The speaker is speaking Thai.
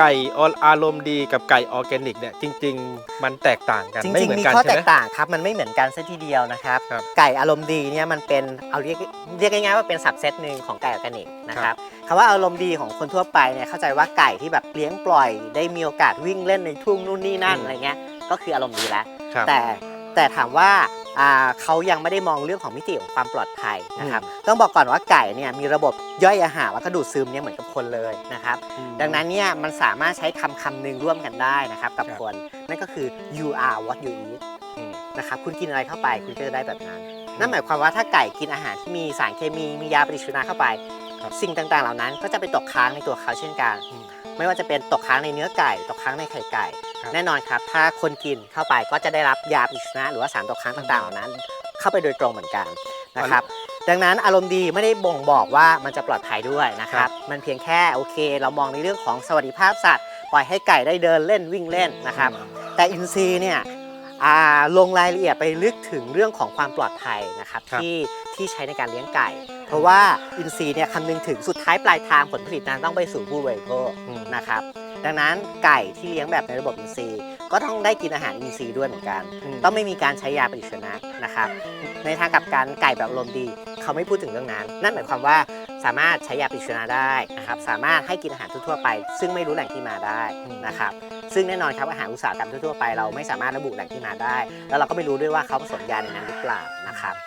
ก่อารมณ์ดีกับไก่ออร์แกนิกเนี่ยจริง ๆ มันแตกต่างกันจไม่ริงเหมือๆ มีนกันข้อใช่แตไหม กต่างครับ มันไม่เหมือนกันซะทีเดียวนะครับ ครับ ไก่อารมณ์ดีเนี่ยมันเป็นเอาเรียกเรียกง่ายๆว่าเป็นสับเซตหนึ่งของไก่ออร์แกนิกนะครับคำว่าอารมณ์ดีของคนทั่วไปเนี่ยเข้าใจว่าไก่ที่แบบเลี้ยงปล่อย ได้มีโอกาสวิ่งเล่นในทุ่งนู่นนี่นั่นอืมอะไรเงี้ยก็คืออารมณ์ดีแล้ว ครับ แต่แต่ถามว่าอ่า เขายังไม่ได้มองเรื่องของมิติของความปลอดภัยนะครับต้องบอกก่อนว่าไก่เนี่ยมีระบบย่อยอาหารแล้วก็ดูดซึมเนี่ยเหมือนกับคนเลยนะครับอืมดังนั้นเนี่ยมันสามารถใช้คำคำหนึ่งร่วมกันได้นะครับกับครับคนนั่นก็คือ you are what you eat อืมนะครับคุณกินอะไรเข้าไปคุณก็จะได้แบบนั้น นั่นหมายความว่าถ้าไก่กินอาหารที่มีสารเคมีมียาปฏิชีวนะเข้าไปครับสิ่งต่างๆ เหล่านั้นก็จะไปตกค้างในตัวเขาเช่นกันอืมไม่ว่าจะเป็นตกค้างในเนื้อไก่ ตกค้างในไข่ไก่ครับ แน่นอนครับ ถ้าคนกินเข้าไปก็จะได้รับยาปฏิชีวนะหรือว่าสารตกค้างต่างๆเหล่านั้น เข้าไปโดยตรงเหมือนกันนะครับ ดังนั้นอารมณ์ดีไม่ได้บ่งบอกว่ามันจะปลอดภัยด้วยนะครับ มันเพียงแค่โอเค เรามองในเรื่องของสวัสดิภาพสัตว์ ปล่อยให้ไก่ได้เดินเล่นวิ่งเล่นนะครับ แต่อินซีย์เนี่ยอ่าลงรายละเอียดไปลึกถึงเรื่องของความปลอดภัยนะครับครับที่ที่ใช้ในการเลี้ยงไก่ เพราะว่าอินซีย์เนี่ยคำนึงถึงสุดท้ายปลายทางผลผลิตนั้นต้องไปสู่ผู้บริโภคอืมนะครับ ดังนั้นไก่ที่เลี้ยงแบบในระบบอินทรีย์ ก็ต้องได้กินอาหารอินทรีย์ด้วยเหมือนกันอืมต้องไม่มีการใช้ยาปฏิชีวนะนะครับในทางกลับการไก่แบบอารมณ์ดี เขาไม่พูดถึงเรื่องนั้น นั่นหมายความว่าสามารถใช้ยาปฏิชีวนะได้นะครับสามารถให้กินอาหารทั่วๆไป ซึ่งไม่รู้แหล่งที่มาได้นะครับซึ่งแน่นอนครับอาหารอุตสาหกรรมทั่วๆไป เราไม่สามารถระบุแหล่งที่มาได้ แล้วเราก็ไม่รู้ด้วยว่าเขาผสมยาในนั้นหรือเปล่านะครับ